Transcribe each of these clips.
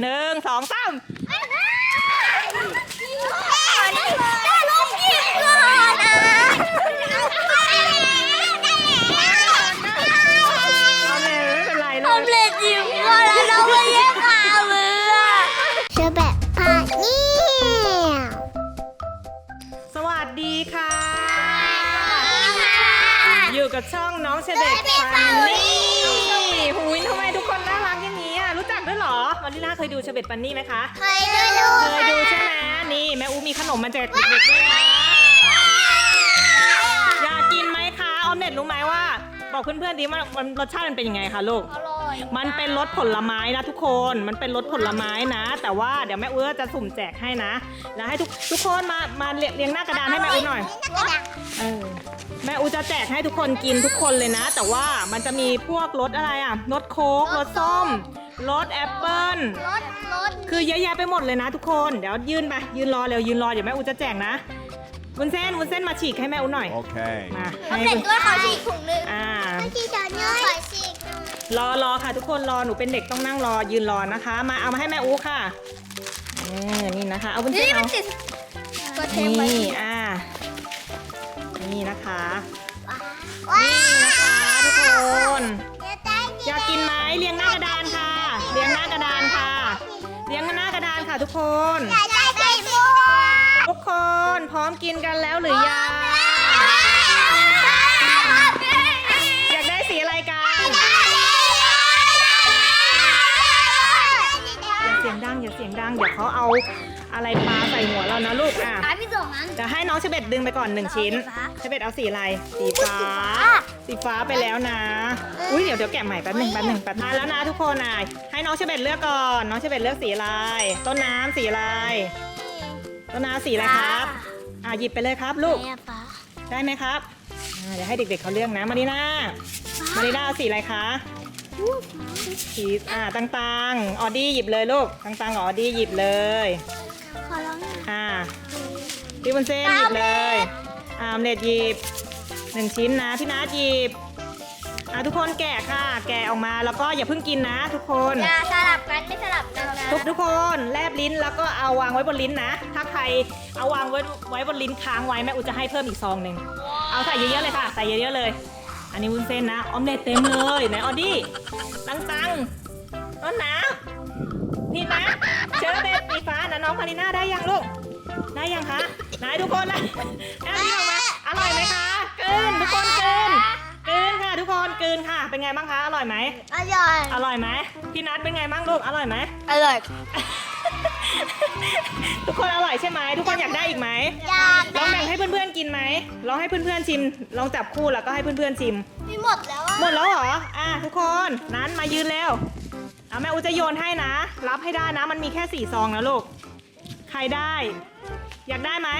หนึ่งสองสามได้ลงกินก่อนนะเอาเลยไม่เป็นไรลูออกมเล็ตจิ้มก่อนแล้วน้องมาแย่งขามือเชอแบบพาเนี่ย สวัสดีค่ะ อยู่กับช่องน้องเชเบตฟัน ด้วยเหรอวันนี้น่าเคยดูเชเบตฟันนี่ไหมคะเคยดูดูเคยดูใช่ไหมนี่แม่อูมีขนมมาแจกเด็กๆด้วยนะอยากกินไหมคะออมเน็ตรู้ไหมว่า บอกเพื่อนๆดิว่ามันรสชาติมันเป็นยังไงคะลูก อร่อยมันเป็นรสผลไม้นะทุกคน มันเป็นรสผลไม้นะ แต่ว่าเดี๋ยวแม่อุ้ยจะสุ่มแจกให้นะ แล้วให้ทุกทุกคนมามาเรียงเรียงหน้ากระดานให้แม่อุ้ยหน่อย เออแม่อูจะแจกให้ทุกคนกินทุกคนเลยนะ แต่ว่ามันจะมีพวกรสอะไรอะรสโค้กรสส้ม รสแอปเปิ้ลรถรถคือเยอะแยะไปหมดเลยนะทุกคน เดี๋ยวยืนไป ยืนรอเร็วยืนรอเดี๋ยวแม่อูจะแจกนะวุ้นเส้นวุ้นเส้นมาฉีกให้แม่อูหน่อย Okay. มาออให้มเล็ตด้วยขอฉีกถุงนึงอ่าฉีกจานเยอะขอฉีกรอรอค่ะทุกคนรอหนูเป็นเด็กต้องนั่งรอยืนรอนะคะ มาเอามาให้แม่อูค่ะเออนี่นะคะ เอาบุญเส้นเอาตัวเทมไว้นี่อ่า นี่นะคะว้านี่นะคะทุกคนอยาอยากกินไหมเรียงหน้า ทุกคน อยากได้ไก่บัวทุกคนพร้อมกินกันแล้วหรือยังาเสียงดังเดี๋ยวเขาเอาอะไรปลาใส่หัวเรานะลูกอะขายพี่สองนั้นจะให้น้องเชเบตดึงไปก่อนหนึ่งชิ้นเอาสีฟ้าเชเบตเอาสีอะไรสีฟ้าสีฟ้า สีฟ้าไปแล้วนะ อุ้ยเดี๋ยวเดี๋ยวแกะใหม่แป๊บหนึ่งแป๊บหนึ่งแป๊บมาแล้วนะทุกคนอะให้น้องเชเบตเลือกก่อน น้องเชเบตเลือกสีอะไร ต้นน้ำสีอะไร ต้นน้ำสีอะไรครับ อะหยิบไปเลยครับลูกแม่ฟ้าได้ไหมครับอ่าเดี๋ยวให้เด็กๆเขาเลือกนะ มารีน่า มารีน่าเอาสีอะไรคะ สีอ่าต่างๆออดี้หยิบเลยลูกต่างๆกับออดี้หยิบเลย ขอร้องหน่อยอ่าพี่บุญเส้นหยิบเลยอ่าออมเล็ตหยิบหนึ่งชิ้นนะพี่นัทหยิบอ่าทุกคนแกะค่ะ แกะออกมาแล้วก็อย่าเพิ่งกินนะ ทุกคน อย่าสลับกันไม่สลับกันนะทุกทุกคนแลบลิ้นแล้วก็เอาวางไว้บนลิ้นนะ ถ้าใครเอาวางไว้ไว้บนลิ้นค้างไว้แม่อุจะให้เพิ่มอีกซองหนึ่งเอาใส่เยอะๆเลยค่ะ ใส่เยอะๆเลย อันนี้วุ้นเส้นนะ ออมเล็ตเต็มเลยไหนออดี้ตังตังๆต้นน้ำนี่นะเชอร์เบตสีฟ้านะน้องพาริน่าได้ยังลูก ได้ยังคะไหนทุกคนนะเอาลิ้นออกมาอร่อยไหมคะกลืนทุกคนกลืนกลืนค่ะทุกคนกลืนค่ะ เป็นไงบ้างคะ อร่อยไหม อร่อย อร่อยไหมพี่นัทเป็นไงบ้างลูก อร่อยไหมอร่อย ทุกคนอร่อยใช่ไหมทุกคนอยากได้อีกไหมอยากลองแบ่งให้เพื่อนๆกินไหมลองให้เพื่อนๆชิม ลองจับคู่แล้วก็ให้เพื่อนๆชิม มีหมดแล้วอะหมดแล้วเหรออะทุกคนนั้นมายืนเร็วเอาแม่อูจะโยนให้นะ รับให้ได้นะมันมีแค่สี่ซองนะลูกใครได้ อยากได้ไหม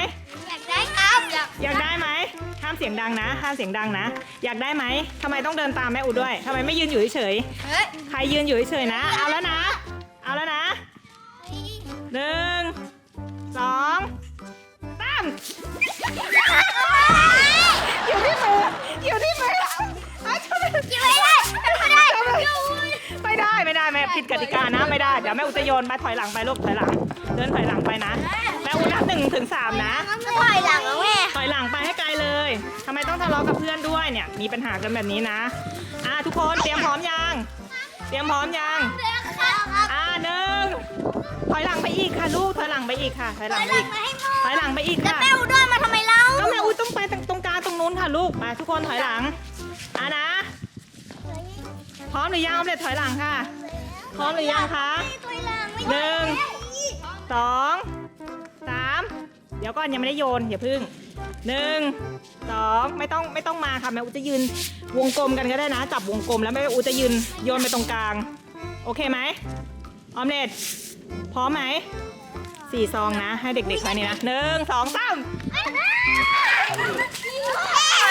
อยากได้ครับ อยากอยากได้ไหมห้ามเสียงดังนะห้ามเสียงดังนะ อยากได้ไหมทำไมต้องเดินตามแม่อูด้วยทำไมไม่ยืนอยู่เฉยเฮ้ยๆใครยืนอยู่เฉยๆนะ เอาแล้วนะเอาแล้วนะ หนึ่งสองสามอยู่ที่มืออยู่ที่มือเอาช่วยกินไม่ได้ไม่ได้ไม่ได้ไม่ได้แม่ผิดกติกานะไม่ได้เดี๋ยวแม่อุจะโยนไปถอยหลังไปลูกถอยหลัง เดินถอยหลังไปนะแม่อุนับหนึ่งถึงสามนะไม่ถอยหลังแล้วแม่ถอยหลังไปให้ไกลเลยทำไมต้องทะเลาะกับเพื่อนด้วยเนี่ย มีปัญหากันแบบนี้นะอะทุกคนเตรียมพร้อมยังเตรียมพร้อมยังอ่าหนึ่ง ถอยหลังไปอีกค่ะลูก ถอยหลังไปอีกค่ะ ถอยหลังไปอีก ถอยหลังไปอีกค่ะแม่อุด้วยมาทำไมเล่าก็แม่อุ้ยต้องไปตรงกลางตรงนู้นค่ะลูกมาทุกคนถอยหลังอะนะ พร้อมหรือยังเอาเด็ดถอยหลังค่ะ พร้อมหรือยังคะตัวหลังไม่หนึ่งสองสามเดี๋ยวก่อนยังไม่ได้โยนอย่าพึ่งหนึ่งสองไม่ต้องไม่ต้องมาค่ะแม่อูจะยืนวงกลมกันก็ได้นะ จับวงกลมแล้วแม่อูจะยืนโยนไปตรงกลาง โอเคไหม ออมเล็ตพร้อมไหมสี่ซองนะ ให้เด็กๆไปนี่นะหนึ่งสองสาม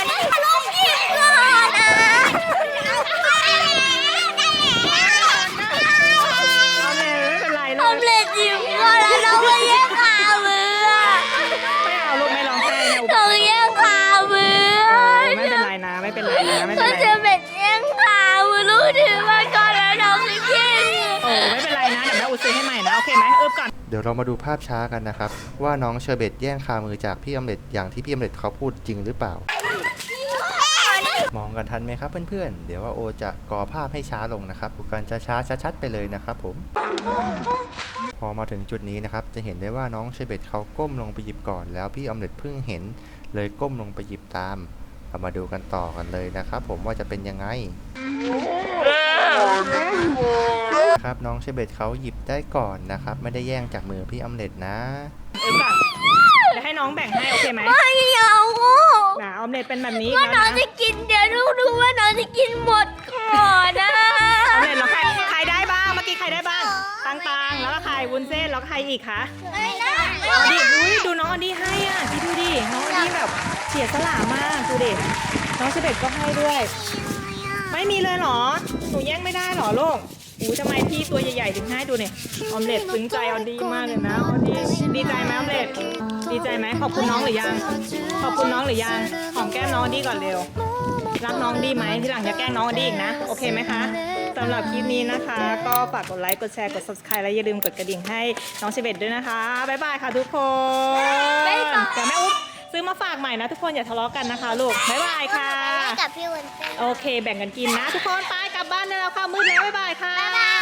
นี่ทะลุกินก่อนนะเอาเลยไม่เป็นไรลูออกมเล็ตจิ้มก่อนแล้วน้องมาแย่งขามือไม่เอาลูกไม่ร้องไห้แม่อูน้องแย่งขามือไม่เป็นไรนะไม่เป็นไรนะไม่เป็ก็นไรจะเป็นแย่งขามือลูกถือมาก่อนแล้วน้องจะกินโอ้ไม่เป็นไร ซื้อให้ใหม่นะ โอเคไหมอึบก่อน เดี๋ยวเรามาดูภาพช้ากันนะครับ ว่าน้องเชอร์เบตแย่งคามือจากพี่อมเล็ตอย่างที่พี่อมเล็ตเขาพูดจริงหรือเปล่า มองกันทันไหมครับเพื่อนๆ เดี๋ยวว่าโอจะก่อภาพให้ช้าลงนะครับดูกันช้าๆชัดๆไปเลยนะครับผม พอมาถึงจุดนี้นะครับ จะเห็นได้ว่าน้องเชอร์เบตเขาก้มลงไปหยิบก่อน แล้วพี่ออมเล็ตเพิ่งเห็น เลยก้มลงไปหยิบตามเรามาดูกันต่อกันเลยนะครับ ผมว่าจะเป็นยังไง ครับน้องเชอร์เบตเขาหยิบได้ก่อนนะครับ ไม่ได้แย่งจากมือพี่ออมเล็ตนะอึบก่อนเดี๋ยวให้น้องแบ่งให้โอเคไหมไม่เอานะออมเล็ตเป็นแบบนี้ว่าแล้วน้องนะจะกินเดี๋ยวดูดูว่าน้องจะกินหมดก่อนนะออมเล็ตแล้วใครใครได้บ้างเมื่อกี้ใครได้บ้างตังๆแล้วก็ใครวุ้นเส้นแล้วก็ใครอีกคะไม่ได้ออดี้อุ้ยดูน้องออดี้ให้อะคิดดูดิน้องออดี้แบบเสียสละมากดูดิน้องเชเบตก็ให้ด้วย ไม่มีเลยเหรอหนูแย่งไม่ได้เหรอลูก อู้ทำไมพี่ตัวใหญ่ๆถึงให้ดูเนี่ยออมเล็ตซึ้งใจออดี้มากเลยนะออดี้ดีใจไหมออมเล็ตดีใจไหมขอบคุณน้องหรือยัง ขอบคุณน้องหรือยังหอมแก้มน้องออดี้ก่อนเร็วรักน้องดีไหมที่หลังจะแกล้งน้องออดี้อีกนะโอเคไหมคะสำหรับคลิปนี้นะคะ ก็ฝากกดไลค์กดแชร์กด subscribe และอย่าลืมกดกระดิ่งให้น้องเชเบตด้วยนะคะบ๊ายบายค่ะทุกคนเดี๋ยวแม่อุ๊บ ซื้อมาฝากใหม่นะทุกคนอย่าทะเลาะกันนะคะลูกบ๊ายบายค่ะ กับพี่วุ้นเส้นโอเค แบ่งกันกินนะ ทุกคนไปกลับบ้านได้แล้วค่ะมืดแล้วบ๊ายบายค่ะ บ๊ายบาย